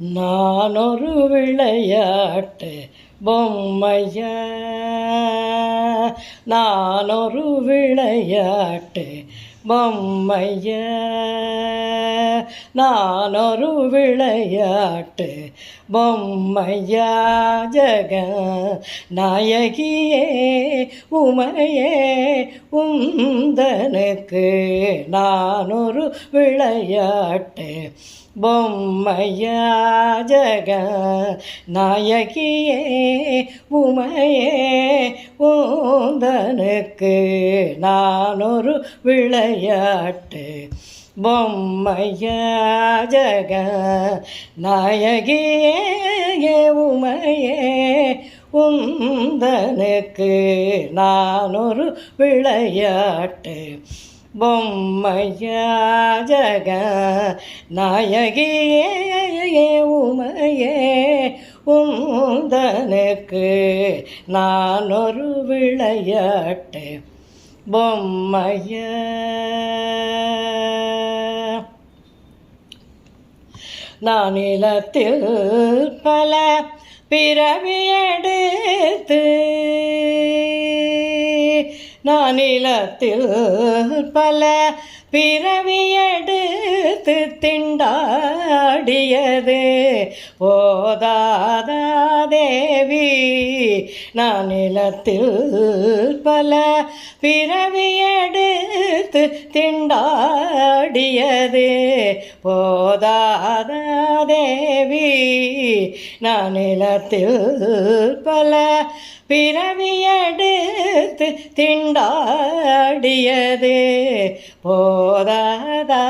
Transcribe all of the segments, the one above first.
நான் ஒரு விளையாட்டு பொம்மையா? நான் ஒரு விளையாட்டு பொம்மையா? நான் ஒரு விளையாட்டு பொம்மையா? ஜக நாயகியே உமையே உந்தனுக்கு நான் ஒரு விளையாட்டு பொம்மையா ஜக நாயகியே உமையே ஊந்தனுக்கு நான் ஒரு விளையாட்டு. பொம்மையா ஜக நாயகியே உமையே உந்தனுக்கு நான் ஒரு விளையாட்டு. பொம்மையா நாயகியே உமையே உந்தனுக்கு நான் ஒரு விளையாட்டு. பொம்மைய. நான் நிலத்தில் பல பிறவியடு நான் பல பிறவியெடுத்து திண்டாடியது. போதாதா தேவி நானிலத்தில் பல பிறவியெடுத்து திண்டாடியது. போதாதா தேவி நானிலத்தில் பல பிறவியடுத்து திண்டாடியது. போதாதா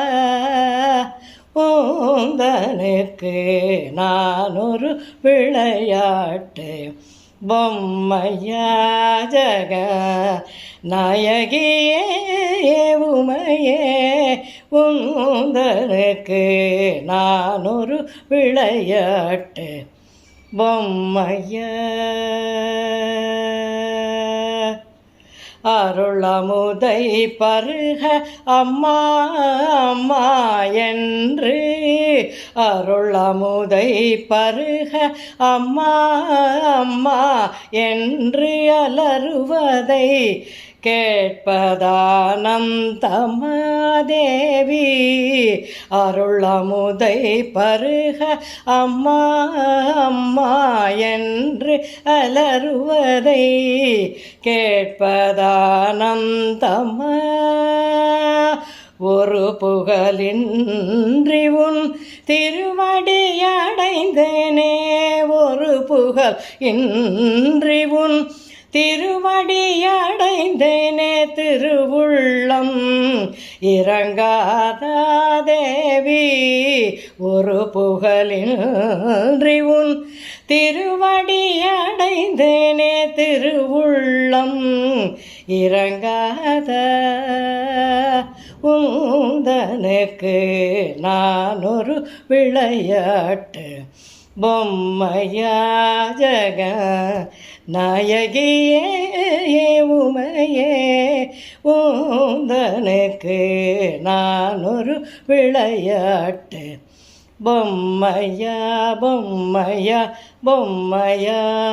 ஊந்தனுக்கு நான் ஒரு விளையாட்டு. பொம்மையா ஜக நாயகியே உமையே உந்தனுக்கு நான் ஒரு விளையாட்டு. பொம்மையா அருளமுதை பருக அம்மா அம்மா என்று. அருளமுதை பருக அம்மா அம்மா என்று அலறுவதை கேட்பதானந்தமாதேவி அருளமுதை பருக அம்மா அம்மா என்று அலறுவதை கேட்பதானந்தமா ஒரு புகழின்றி உன் திருவடியடைந்தேனே ஒரு புகழ் இன்றி உன் திருவடியடைந்தேனே திருவுள்ளம். இறங்காதா தேவி ஒரு புகழின்றி உன். திருவடியடைந்தேனே திருவுள்ளம். இறங்காத உந்தனுக்கு நான் ஒரு விளையாட்டு. பொம்மையா ஜக நாயகியே உமையே ஊந்தனுக்கு நான் ஒரு விளையாட்டு. பொம்மையா பொம்மையா பொம்மையா.